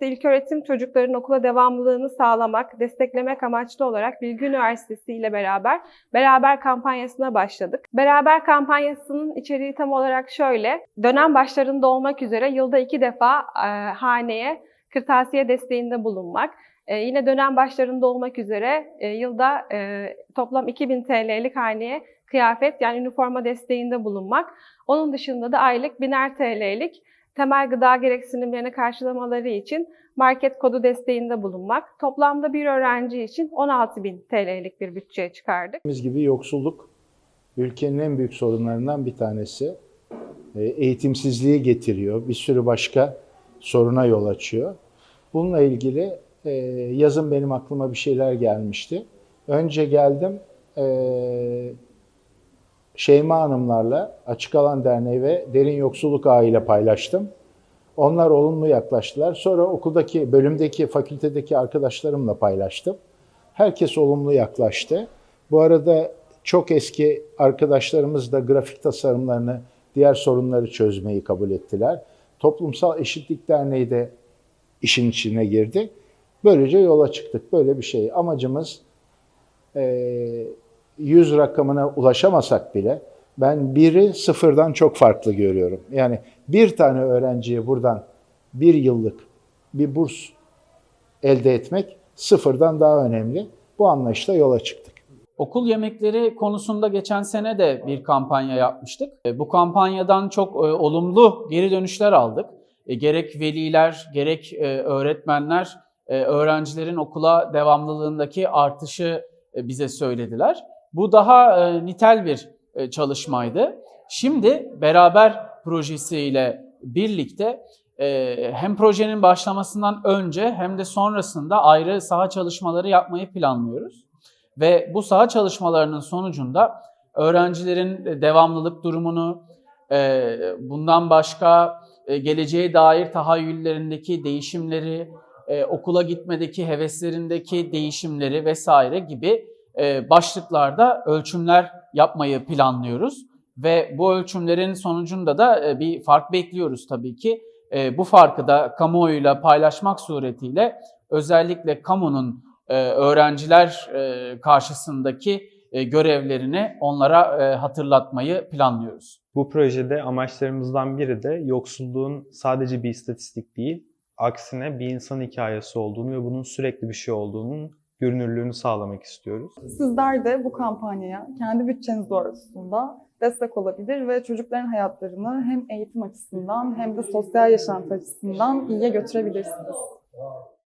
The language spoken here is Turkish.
İlköğretim çocukların okula devamlılığını sağlamak, desteklemek amaçlı olarak Bilgi Üniversitesi ile beraber Beraber kampanyasına başladık. Beraber kampanyasının içeriği tam olarak şöyle. Dönem başlarında olmak üzere yılda iki defa e, haneye kırtasiye desteğinde bulunmak. E, yine dönem başlarında olmak üzere e, yılda e, toplam 2000 TL'lik haneye kıyafet yani üniforma desteğinde bulunmak. Onun dışında da aylık 1000'er TL'lik temel gıda gereksinimlerini karşılamaları için market kodu desteğinde bulunmak. Toplamda bir öğrenci için 16.000 TL'lik bir bütçe çıkardık. Dediğimiz gibi yoksulluk ülkenin en büyük sorunlarından bir tanesi. E, Eğitimsizliği getiriyor, bir sürü başka soruna yol açıyor. Bununla ilgili e, yazın benim aklıma bir şeyler gelmişti. Önce geldim e, Şeyma Hanımlarla Açık Alan Derneği ve Derin Yoksulluk Ağı ile paylaştım. Onlar olumlu yaklaştılar. Sonra okuldaki, bölümdeki, fakültedeki arkadaşlarımla paylaştım. Herkes olumlu yaklaştı. Bu arada çok eski arkadaşlarımız da grafik tasarımlarını, diğer sorunları çözmeyi kabul ettiler. Toplumsal Eşitlik Derneği de işin içine girdi. Böylece yola çıktık. Böyle bir şey. Amacımız eee 100 rakamına ulaşamasak bile ben biri sıfırdan çok farklı görüyorum. Yani bir tane öğrenciye buradan bir yıllık bir burs elde etmek sıfırdan daha önemli. Bu anlayışla yola çıktık. Okul yemekleri konusunda geçen sene de bir kampanya yapmıştık. E, Bu kampanyadan çok e, olumlu geri dönüşler aldık. E, Gerek veliler, gerek öğretmenler öğrencilerin okula devamlılığındaki artışı bize söylediler. Bu daha e, nitel bir e, çalışmaydı. Şimdi beraber projesiyle birlikte e, hem projenin başlamasından önce hem de sonrasında ayrı saha çalışmaları yapmayı planlıyoruz. Ve bu saha çalışmalarının sonucunda öğrencilerin devamlılık durumunu, e, bundan başka e, geleceğe dair tahayyüllerindeki değişimleri, e, okula gitmedeki heveslerindeki değişimleri vesaire gibi e, başlıklarda ölçümler yapmayı planlıyoruz. Ve bu ölçümlerin sonucunda da e, bir fark bekliyoruz tabii ki. E, Bu farkı da kamuoyuyla paylaşmak suretiyle özellikle kamunun e, öğrenciler e, karşısındaki e, görevlerini onlara e, hatırlatmayı planlıyoruz. Bu projede amaçlarımızdan biri de yoksulluğun sadece bir istatistik değil, aksine bir insan hikayesi olduğunu ve bunun sürekli bir şey olduğunun görünürlüğünü sağlamak istiyoruz. Sizler de bu kampanyaya kendi bütçeniz doğrultusunda destek olabilir ve çocukların hayatlarını hem eğitim açısından hem de sosyal yaşantı açısından iyiye götürebilirsiniz.